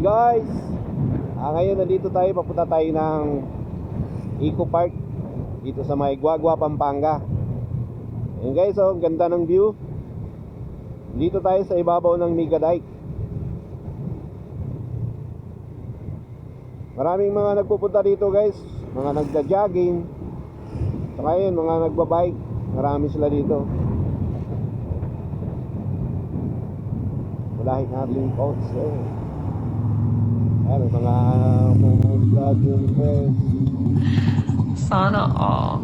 guys. Ah, Ngayon nandito tayo. Papunta tayo ng Eco Park Dito sa may Guagua, Pampanga. Ayan guys oh, ang ganda ng view. Dito tayo sa ibabaw ng Mega Dike. Maraming mga nagpupunta dito guys. Mga nagja-jogging. Saka yun, mga nagbabike. Marami sila dito. Walahin natin coats eh. May mga mga jogging guys Sana all.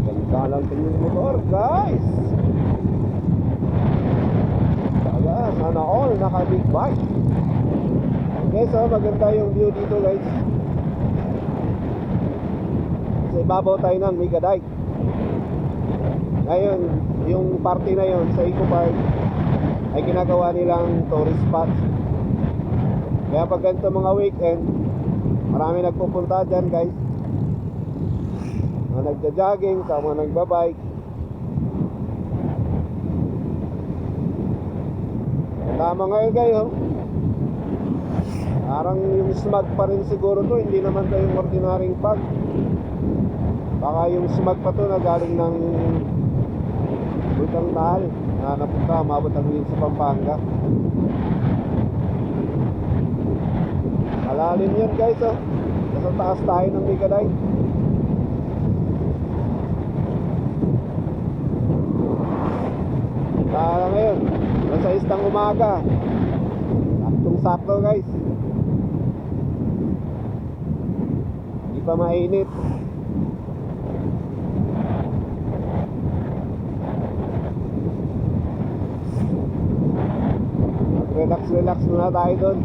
Ganda lang tingin motor guys! Kaya sana all naka big bike. Okay so maganda yung view dito guys. Sa ibabaw tayo ng Mega Dike Ngayon yung party na yon sa Eco Park Ay ginagawa nilang tourist spot Kaya pag ganito mga weekend Marami nagpupunta dyan guys mga nagja-jogging, sa mga nagbabike. Tama ngayon kayo. Parang yung smog pa rin siguro to, hindi naman to yung ordinaryong pag. Baka yung smog pa to na galing ng Butang Tahal na napunta, mabot ang sa Pampanga. Malalim yan guys oh. Nasa taas tayo ng Bigaday. Kaya ngayon, nasa istang umaga. Saktong sakto guys. Hindi pa mainit. Relax, relax muna tayo doon.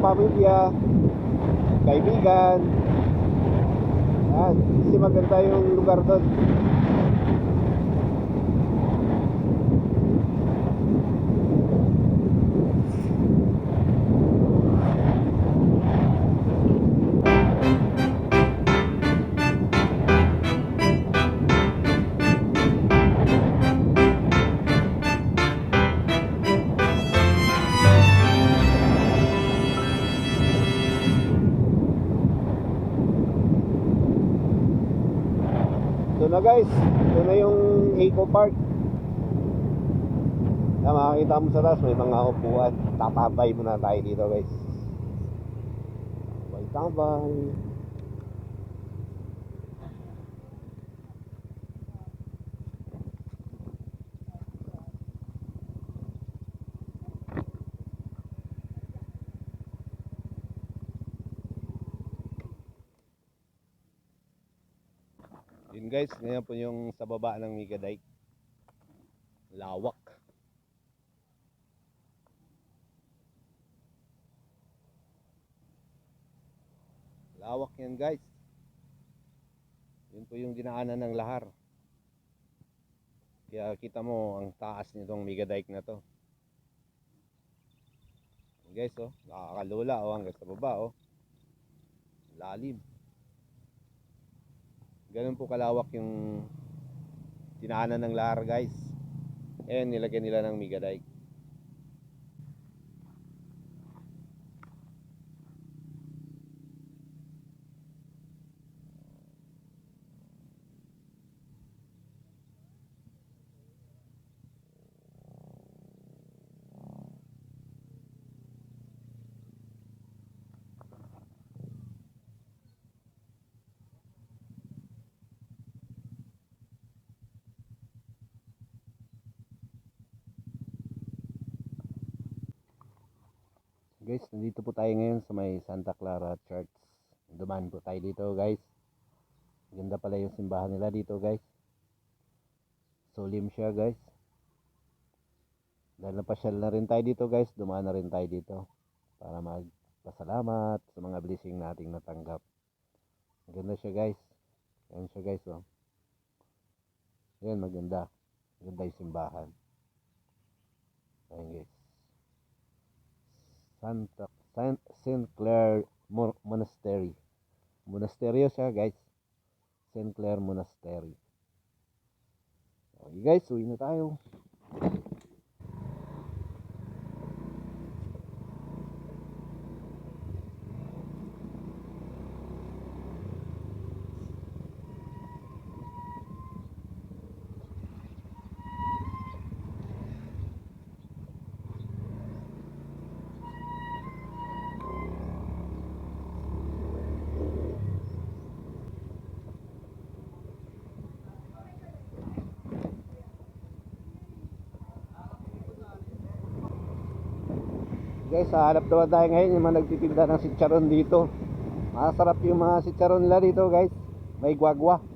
Magpapamilya, kaibigan. Yan, kasi maganda yung lugar doon. Ito na guys, ito na yung Eco Park. Yan, makakita mo sa taas, may mga upuan. Tatabay muna tayo dito guys. Tabay, Yun guys, ngayon po yung sa baba ng Mega Dike. Lawak. Lawak yan guys. Yun po yung dinaanan ng lahar. Kaya kita mo ang taas nitong Mega Dike na to. Guys oh, nakakalula oh hanggang sa baba oh. Lalim. Ganun po kalawak yung dinaanan ng lahar guys. Ayan, nilagyan nila ng Mega Dike. Guys, nandito po tayo ngayon sa may Santa Clara Church. Dumaan po tayo dito guys. Ganda pala yung simbahan nila dito guys. Solim siya guys. Dahil napasyal na rin tayo dito guys, dumaan na rin tayo dito para magpasalamat sa mga blessing nating natanggap. Maganda siya guys. Ayan siya guys oh. Ayan maganda. Maganda yung simbahan. Ayan guys. Santa Saint, Saint Clair Mo- Monastery. Monasteryo siya guys. Saint Clair Monastery. Okay guys, uwi na tayo. Guys, hanap naman tayo ngayon yung mga nagtitinda ng sitcharon dito. Masarap yung mga sitcharon nila dito guys. May guagwa.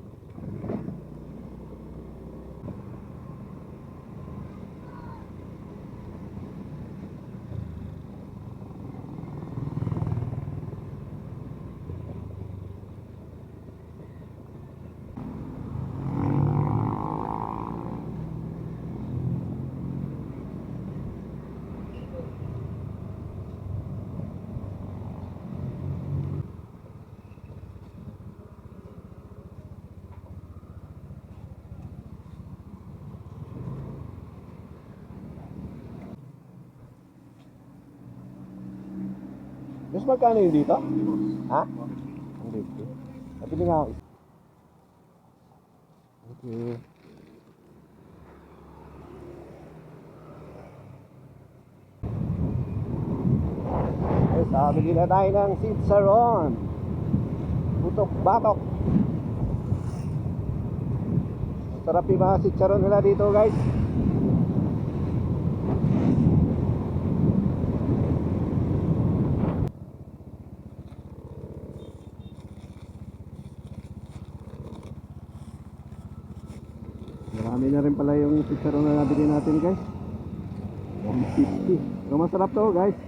Mas magkano yung dito? Ha? Ang dito. Napili nga ako. Thank bigyan na tayo ng sitsaron. Putok batok. Sarap yung mga sitsaron nila dito guys. Marami na rin pala yung sitsaron na nabili natin guys. 150. So masarap to guys.